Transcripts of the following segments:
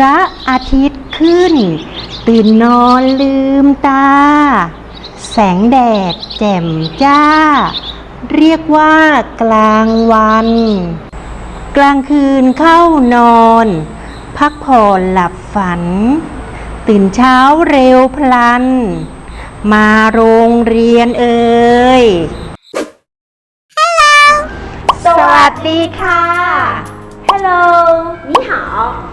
ระอาทิตย์ขึ้น ตื่นนอนลืมตา แสงแดดแจ่มจ้า เรียกว่ากลางวัน กลางคืนเข้านอน พักผ่อนหลับฝัน ตื่นเช้าเร็วพลัน มาโรงเรียนเอ่ยสวัสดีค่ะ Hello 你好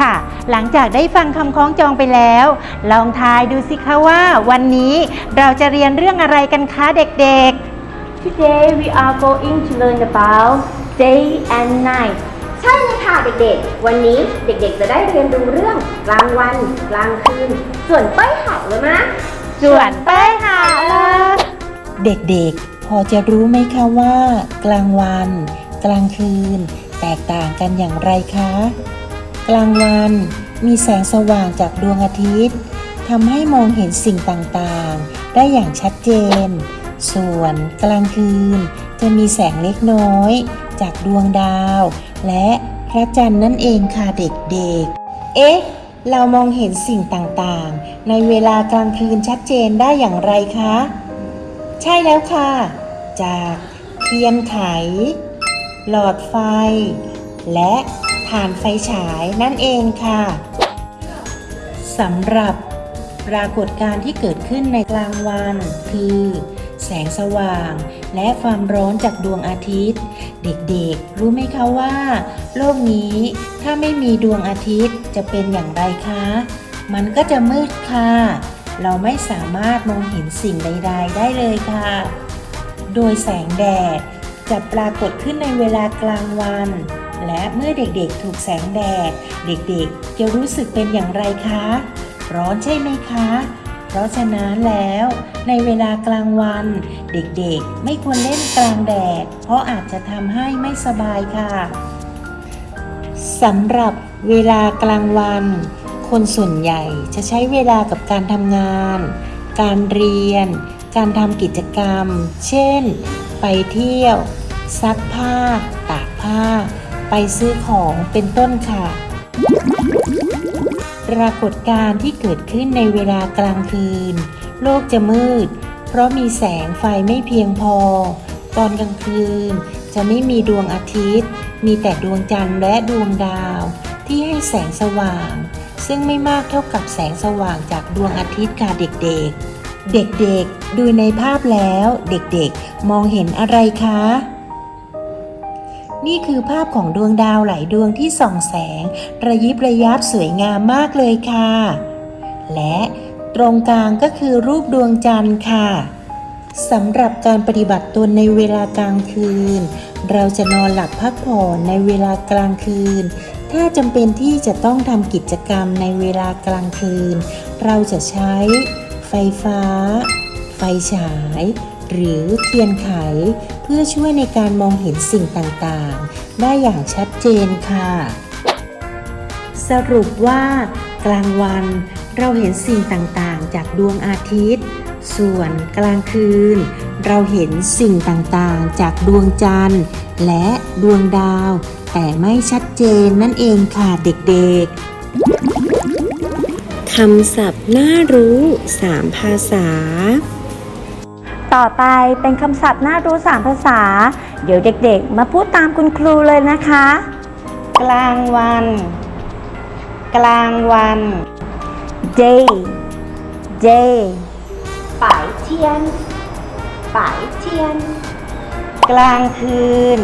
ค่ะ หลังจากได้ฟังคำคล้องจองไปแล้ว ลองทายดูสิคะว่าวันนี้เราจะเรียนเรื่องอะไรกันคะเด็ก Today we are going to learn about day and night ใช่เลยค่ะเด็กๆ วันนี้เด็กๆจะได้เรียนรู้เรื่องกลางวันกลางคืน ส่วนเป้ยหักเลยนะๆ ส่วนเป้ยหาเด็กๆ พอจะรู้ไหมคะว่า กลางวัน กลางคืน แตกต่างกันอย่างไรคะ กลางวันมีแสงสว่างจากดวงอาทิตย์ทำให้มองเห็นสิ่งต่างๆ ได้อย่างชัดเจน ส่วนกลางคืนจะมีแสงเล็กน้อย จากดวงดาว และพระจันทร์นั่นเองค่ะเด็กๆ เอ๊ะ เรามองเห็นสิ่งต่างๆ ในเวลากลางคืนชัดเจนได้อย่างไรคะ ใช่แล้วค่ะ จากเทียนไข หลอดไฟ และ ถ่านไฟฉายนั่นเองค่ะสำหรับปรากฏการณ์ที่เกิดขึ้นในกลางวัน คือ แสงสว่าง และความร้อนจากดวงอาทิตย์ เด็กๆ รู้ไหมคะว่า โลกนี้ถ้าไม่มีดวงอาทิตย์จะเป็นอย่างไรคะ มันก็จะมืดค่ะ เราไม่สามารถมองเห็นสิ่งใด ๆ ได้เลยค่ะ โดยแสงแดดจะปรากฏขึ้นในเวลากลางวัน และเมื่อเด็กๆถูกแสงแดด เด็กๆจะรู้สึกเป็นอย่างไรคะ ร้อนใช่ไหมคะ เพราะฉะนั้นแล้ว ในเวลากลางวัน เด็กๆไม่ควรเล่นกลางแดด เพราะอาจจะทำให้ไม่สบายค่ะสำหรับเวลากลางวัน คนส่วนใหญ่จะใช้เวลากับการทำงาน การเรียน การทำกิจกรรม เช่น ไปเที่ยว ซักผ้า ตากผ้า ไปซื้อของเป็นต้นค่ะ ปรากฏการณ์ที่เกิดขึ้นในเวลากลางคืน โลกจะมืด เพราะมีแสงไฟไม่เพียงพอ ตอนกลางคืนจะไม่มีดวงอาทิตย์ มีแต่ดวงจันทร์และดวงดาว ที่ให้แสงสว่าง ซึ่งไม่มากเท่ากับแสงสว่างจากดวงอาทิตย์ค่ะเด็กๆ เด็กๆ ดูในภาพแล้ว เด็กๆ มองเห็นอะไรคะ นี่คือภาพของดวงดาวหลายดวงที่ส่องแสง ระยิบระยับสวยงามมากเลยค่ะ และตรงกลางก็คือรูปดวงจันทร์ค่ะสำหรับการปฏิบัติตนในเวลากลางคืน เราจะนอนหลับพักผ่อนในเวลากลางคืน ถ้าจำเป็นที่จะต้องทำกิจกรรมในเวลากลางคืน เราจะใช้ไฟฟ้า ไฟฉาย หรือเทียนไข เพื่อช่วยในการมองเห็นสิ่งต่างๆ ได้อย่างชัดเจนค่ะ สรุปว่า กลางวันเราเห็นสิ่งต่างๆ จากดวงอาทิตย์ ส่วนกลางคืน เราเห็นสิ่งต่างๆ จากดวงจันทร์ และดวงดาว แต่ไม่ชัดเจนนั่นเองค่ะเด็กๆคำศัพท์น่ารู้ 3 ภาษา ต่อไปเป็นคำศัพท์น่ารู้ 3 ภาษา เดี๋ยวเด็กๆ มาพูดตามคุณครูเลยนะคะ กลางวัน กลางวัน day day 白天白天 กลางคืน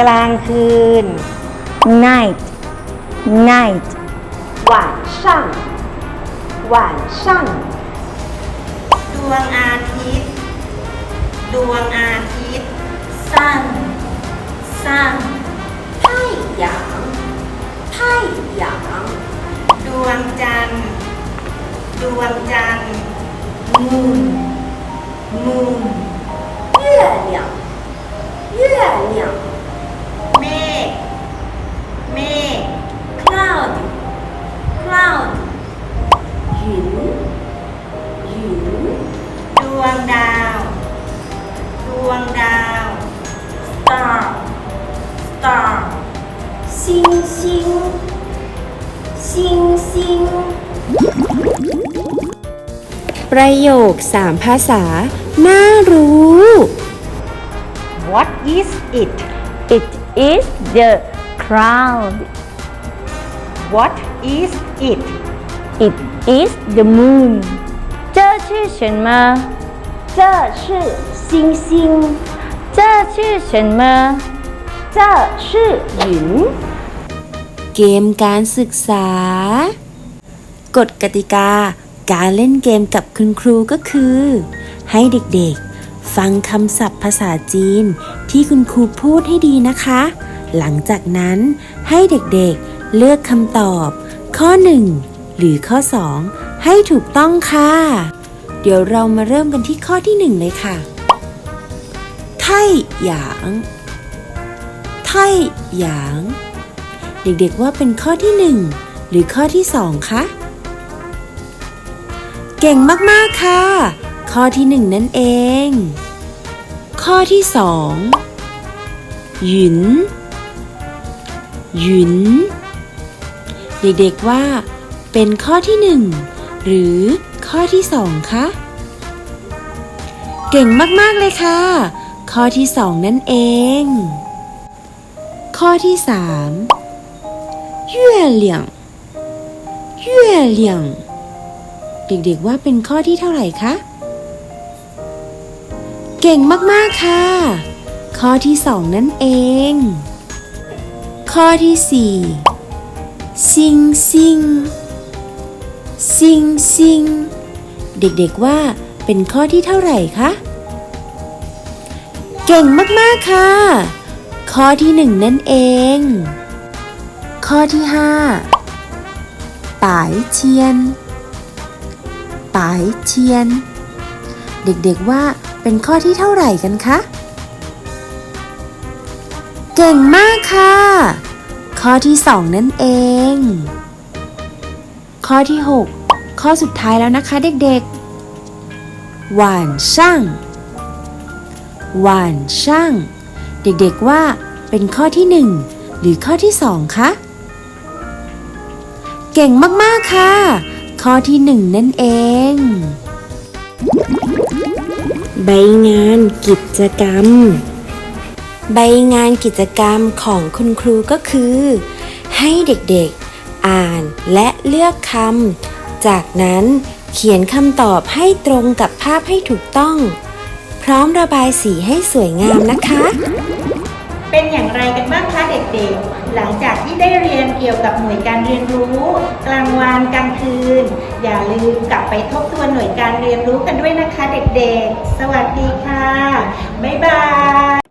กลางคืน night night 晚上晚上 ด วงอาทิตย์ ดวงอาทิตย์ sun sun 太阳太阳 ดวงจันทร์ ดวงจันทร์ moon moon 月 ประโยคสามภาษา น่ารู้ What is it It is the cloud What is it It is the moon 这是什么这是星星这是什么这是云 เกมการศึกษา กฎกติกา การเล่นเกมกับคุณครูก็คือ ให้เด็กๆ ฟังคำศัพท์ภาษาจีนที่คุณครูพูดให้ดีนะคะ หลังจากนั้นให้เด็กๆเลือกคำตอบ ข้อ 1 หรือข้อ 2 ให้ถูกต้องค่ะ เดี๋ยวเรามาเริ่มกันที่ข้อที่ 1 เลยค่ะไท่หยางไท่หยาง เด็กๆว่าเป็นข้อที่หนึ่งหรือข้อที่สองคะ เก่งมากๆค่ะ ข้อที่หนึ่งนั่นเอง ข้อที่สองหยุน หยุน เด็กๆว่าเป็นข้อที่หนึ่งหรือข้อที่สองคะ เก่งมากๆเลยค่ะ ข้อที่สองนั่นเอง ข้อที่สาม 月亮月亮 เด็กๆว่าเป็นข้อที่เท่าไหร่คะ เก่งมากๆค่ะ ข้อที่สองนั่นเอง ข้อที่สี่ซิงซิงซิงซิงเด็กๆว่าเป็นข้อที่เท่าไหร่คะ เก่งมากๆค่ะ ข้อที่หนึ่งนั่นเอง ข้อที่ห้าปายเชียน ปายเชียน เด็กๆว่าเป็นข้อที่เท่าไหร่กันคะ เก่งมากค่ะ ข้อที่สองนั่นเอง ข้อที่หกข้อสุดท้ายแล้วนะคะเด็กๆ หวานช่างหวานช่าง เด็กๆว่าเป็นข้อที่หนึ่งหรือข้อที่สองคะ เก่งมากๆค่ะ ข้อที่หนึ่งนั่นเอง ใบงานกิจกรรม ใบงานกิจกรรมของคุณครูก็คือ ให้เด็กๆ อ่านและเลือกคำ จากนั้นเขียนคำตอบให้ตรงกับภาพให้ถูกต้อง พร้อมระบายสีให้สวยงามนะคะ เป็นอย่างไรกันบ้างคะเด็กๆ หลังจากที่ได้เรียนเกี่ยวกับหน่วยการเรียนรู้ กลางวันกลางคืน อย่าลืมกลับไปทบทวนหน่วยการเรียนรู้กันด้วยนะคะเด็กๆ สวัสดีค่ะ บ๊ายบาย